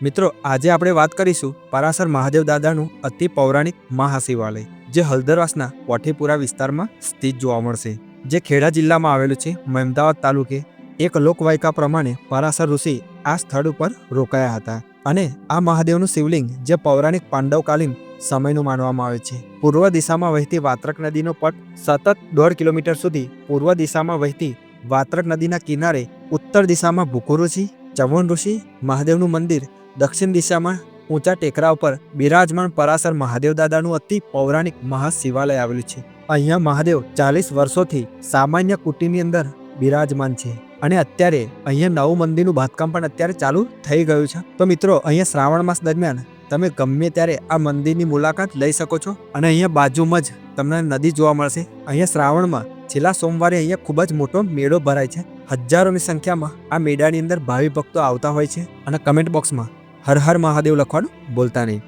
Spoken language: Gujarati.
મિત્રો, આજે આપણે વાત કરીશું પરાસર મહાદેવ દાદાનું અતિ પૌરાણિક મહાશિવાલય, જે હલદરવાસના કોઠીપુરા વિસ્તારમાં સ્થિત જોવા મળશે. જે ખેડા જિલ્લામાં આવેલું છે. મહેમદાવાદ તાલુકે એક લોકવાયકા પ્રમાણે પરાસર ઋષિ આ સ્થળ ઉપર રોકાયા હતા અને આ મહાદેવનું શિવલિંગ જે પૌરાણિક પાંડવકાલીન સમયનું માનવામાં આવે છે. પૂર્વ દિશામાં વહેતી વાત્રક નદીનો પટ સતત દોઢ કિલોમીટર સુધી પૂર્વ દિશામાં વહેતી વાત્રક નદીના કિનારે ઉત્તર દિશામાં ભૂકુ ઋષિ ચવણ ઋષિ, મહાદેવનું મંદિર દક્ષિણ દિશામાં ઊંચા ટેકરા ઉપર બિરાજમાન પરાસર મહાદેવ દાદાનું અતિ પૌરાણિક મહાશિવાલય આવેલું છે. અહીંયા મહાદેવ ચાલીસ વર્ષોથી સામાન્ય કુટીની અંદર બિરાજમાન છે અને અત્યારે અહીંયા નવું મંદિરનું બાંધકામ પણ અત્યારે ચાલુ થઈ ગયું છે. તો મિત્રો, અહીંયા શ્રાવણ માસ દરમિયાન તમે ગમે ત્યારે આ મંદિરની મુલાકાત લઈ શકો છો અને અહીંયા બાજુમાં જ તમને નદી જોવા મળશે. અહીંયા શ્રાવણમાં છેલ્લા સોમવારે અહીંયા ખૂબ જ મોટો મેળો ભરાય છે. હજારોની સંખ્યામાં આ મેળાની અંદર ભાવિ ભક્તો આવતા હોય છે અને કમેન્ટ બોક્સમાં હર હર મહાદેવ લખવાનું બોલતા નહીં.